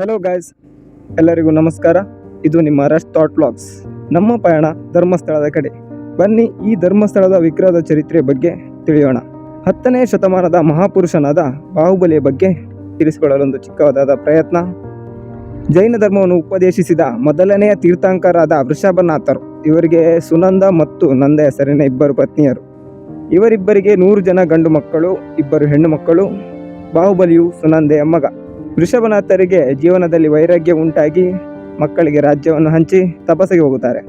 Hello guys ಎಲ್ಲರಿಗೂ ನಮಸ್ಕಾರ. ಇದು ನಿಮ್ಮ ರಶ್ ಥಾಟ್ ಲಾಕ್ಸ್ ನಮ್ಮ ಪಯಣ ಧರ್ಮಸ್ಥಳದ ಕಡೆ. ಬನ್ನಿ ಈ ಧರ್ಮಸ್ಥಳದ ವಿಗ್ರಹದ ಚರಿತ್ರೆ ಬಗ್ಗೆ ತಿಳಿಯೋಣ. ಹತ್ತನೇ ಶತಮಾನದ ಮಹಾಪುರುಷನಾದ ಬಾಹುಬಲಿಯ ಬಗ್ಗೆ ತಿಳಿಸಿಕೊಳ್ಳಲೊಂದು ಚಿಕ್ಕವಾದ ಪ್ರಯತ್ನ. ಜೈನ ಧರ್ಮವನ್ನು ಉಪದೇಶಿಸಿದ ಮೊದಲನೆಯ ತೀರ್ಥಂಕರಾದ ವೃಷಭನಾಥರು, ಇವರಿಗೆ ಸುನಂದ ಮತ್ತು ನಂದ ಹೆಸರಿನ ಇಬ್ಬರು ಪತ್ನಿಯರು. ಇವರಿಬ್ಬರಿಗೆ ನೂರು ಜನ ಗಂಡು ಮಕ್ಕಳು, ಇಬ್ಬರು ಹೆಣ್ಣು ಮಕ್ಕಳು, ಬಾಹುಬಲಿಯು ಸುನಂದೆಯ ಮಗ. ವೃಷಭನಾಥರಿಗೆ ಜೀವನದಲ್ಲಿ ವೈರಾಗ್ಯ ಉಂಟಾಗಿ ಮಕ್ಕಳಿಗೆ ರಾಜ್ಯವನ್ನು ಹಂಚಿ ತಪಸ್ಸಿಗೆ ಹೋಗುತ್ತಾರೆ.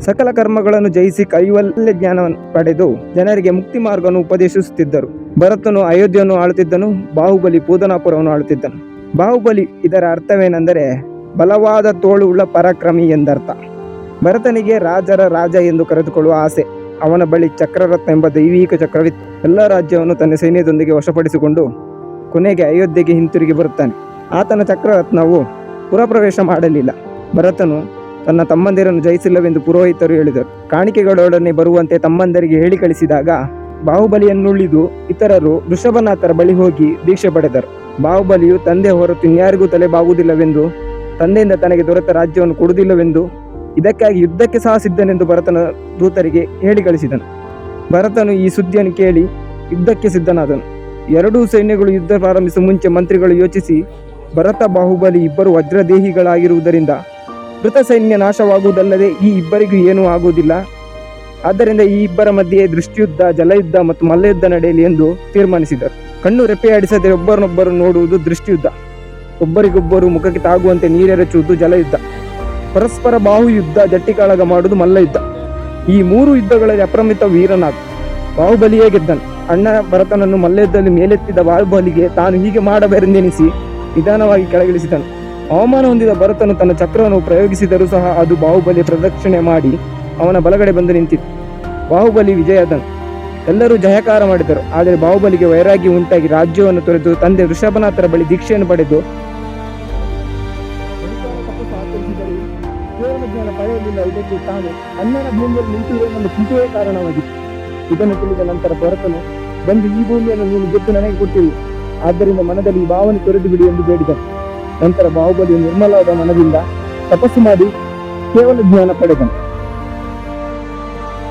ಸಕಲ ಕರ್ಮಗಳನ್ನು ಜಯಿಸಿ ಕೈವಲ್ಯ ಜ್ಞಾನವನ್ನು ಪಡೆದು ಜನರಿಗೆ ಮುಕ್ತಿ ಮಾರ್ಗವನ್ನು ಉಪದೇಶಿಸುತ್ತಿದ್ದರು. ಭರತನು ಅಯೋಧ್ಯೆಯನ್ನು ಆಳುತ್ತಿದ್ದನು, ಬಾಹುಬಲಿ ಪೂದನಾಪುರವನ್ನು ಆಳುತ್ತಿದ್ದನು. ಬಾಹುಬಲಿ ಇದರ ಅರ್ಥವೇನೆಂದರೆ ಬಲವಾದ ತೋಳುಳ್ಳ ಪರಾಕ್ರಮಿ ಎಂದರ್ಥ. ಭರತನಿಗೆ ರಾಜರ ರಾಜ ಎಂದು ಕರೆದುಕೊಳ್ಳುವ ಆಸೆ, ಅವನ ಬಳಿ ಚಕ್ರರತ್ನ ಎಂಬ ದೈವಿಕ ಚಕ್ರವಿತ್ತು. ಎಲ್ಲ ರಾಜ್ಯವನ್ನು ತನ್ನ ಸೈನ್ಯದೊಂದಿಗೆ ವಶಪಡಿಸಿಕೊಂಡು ಕೊನೆಗೆ ಅಯೋಧ್ಯೆಗೆ ಹಿಂತಿರುಗಿ ಬರುತ್ತಾನೆ. ಆತನ ಚಕ್ರರತ್ನವು ಪುರಪ್ರವೇಶ ಮಾಡಲಿಲ್ಲ. ಭರತನು ತನ್ನ ತಮ್ಮಂದಿರನ್ನು ಜಯಿಸಿಲ್ಲವೆಂದು ಪುರೋಹಿತರು ಹೇಳಿದರು. ಕಾಣಿಕೆಗಳೊಡನೆ ಬರುವಂತೆ ತಮ್ಮಂದರಿಗೆ ಹೇಳಿ ಕಳಿಸಿದಾಗ ಬಾಹುಬಲಿಯನ್ನುಳಿದು ಇತರರು ಋಷಭನಾಥರ ಬಳಿ ಹೋಗಿ ದೀಕ್ಷೆ ಪಡೆದರು. ಬಾಹುಬಲಿಯು ತಂದೆ ಹೊರತು ಇನ್ಯಾರಿಗೂ ತಲೆ ಬಾಗುವುದಿಲ್ಲವೆಂದು ತಂದೆಯಿಂದ ತನಗೆ ದೊರೆತ ರಾಜ್ಯವನ್ನು ಕೊಡುವುದಿಲ್ಲವೆಂದು, ಇದಕ್ಕಾಗಿ ಯುದ್ಧಕ್ಕೆ ಸಹ ಸಿದ್ಧನೆಂದು ಭರತನ ದೂತರಿಗೆ ಹೇಳಿ ಕಳಿಸಿದನು. ಭರತನು ಈ ಸುದ್ದಿಯನ್ನು ಕೇಳಿ ಯುದ್ಧಕ್ಕೆ ಸಿದ್ಧನಾದನು. ಎರಡೂ ಸೈನ್ಯಗಳು ಯುದ್ಧ ಪ್ರಾರಂಭಿಸುವ ಮುಂಚೆ ಮಂತ್ರಿಗಳು ಯೋಚಿಸಿ ಭರತ ಬಾಹುಬಲಿ ಇಬ್ಬರು ವಜ್ರದೇಹಿಗಳಾಗಿರುವುದರಿಂದ ಮೃತ ಸೈನ್ಯ ನಾಶವಾಗುವುದಲ್ಲದೆ ಈ ಇಬ್ಬರಿಗೂ ಏನೂ ಆಗುವುದಿಲ್ಲ. ಆದ್ದರಿಂದ ಈ ಇಬ್ಬರ ಮಧ್ಯೆ ದೃಷ್ಟಿಯುದ್ಧ, ಜಲಯುದ್ಧ ಮತ್ತು ಮಲ್ಲಯುದ್ಧ ನಡೆಯಲಿ ಎಂದು ತೀರ್ಮಾನಿಸಿದರು. ಕಣ್ಣು ರೆಪ್ಪೆಯಾಡಿಸದೆ ಒಬ್ಬರನ್ನೊಬ್ಬರು ನೋಡುವುದು ದೃಷ್ಟಿಯುದ್ಧ. ಒಬ್ಬರಿಗೊಬ್ಬರು ಮುಖಕ್ಕೆ ತಾಗುವಂತೆ ನೀರೆರಚುವುದು ಜಲಯುದ್ಧ. ಪರಸ್ಪರ ಬಾಹು ಯುದ್ಧ ಜಟ್ಟಿಕಾಳಗ ಮಾಡುವುದು ಮಲ್ಲಯುದ್ಧ. ಈ ಮೂರು ಯುದ್ಧಗಳಲ್ಲಿ ಅಪ್ರಮಿತ ವೀರನಾದ ಬಾಹುಬಲಿಯೇ ಗೆದ್ದನು. ಅಣ್ಣ ಭರತನನ್ನು ಮಲ್ಲಯುದ್ಧದಲ್ಲಿ ಮೇಲೆತ್ತಿದ ಬಾಹುಬಲಿಗೆ ತಾನು ಹೀಗೆ ಮಾಡಬೇರೆಂದೆನಿಸಿ ನಿಧಾನವಾಗಿ ಕೆಳಗಿಳಿಸಿದನು. ಅವಮಾನ ಹೊಂದಿದ ಭರತನು ತನ್ನ ಚಕ್ರವನ್ನು ಪ್ರಯೋಗಿಸಿದರೂ ಸಹ ಅದು ಬಾಹುಬಲಿ ಪ್ರದಕ್ಷಿಣೆ ಮಾಡಿ ಅವನ ಬಲಗಡೆ ಬಂದು ನಿಂತಿತು. ಬಾಹುಬಲಿ ವಿಜಯದನು. ಎಲ್ಲರೂ ಜಯಕಾರ ಮಾಡಿದರು, ಆದರೆ ಬಾಹುಬಲಿಗೆ ವೈರಾಗ್ಯ ಉಂಟಾಗಿ ರಾಜ್ಯವನ್ನು ತೊರೆದು ತಂದೆ ವೃಷಭನಾಥರ ಬಳಿ ದೀಕ್ಷೆಯನ್ನು ಪಡೆದು ಪಡೆಯಲಿಲ್ಲ ಕಾರಣವಾಗಿತ್ತು ಇದನ್ನು ತಿಳಿದ ನಂತರ ಭರತನು, ಬಂದು ಈ ಭೂಮಿಯನ್ನು ನೀನು ಗೆದ್ದು ನನಗೆ ಕೊಟ್ಟಿರಿ. ಆದ್ದರಿಂದ ಮನದಲ್ಲಿ ಈ ಭಾವನೆ ತೊರೆದು ಬಿಡಿ ಎಂದು ಬೇಡಿದನು. ನಂತರ ಬಾಹುಬಲಿಯು ನಿರ್ಮಲವಾದ ಮನದಿಂದ ತಪಸ್ಸು ಮಾಡಿ ಕೇವಲ ಜ್ಞಾನ ಪಡೆದನು.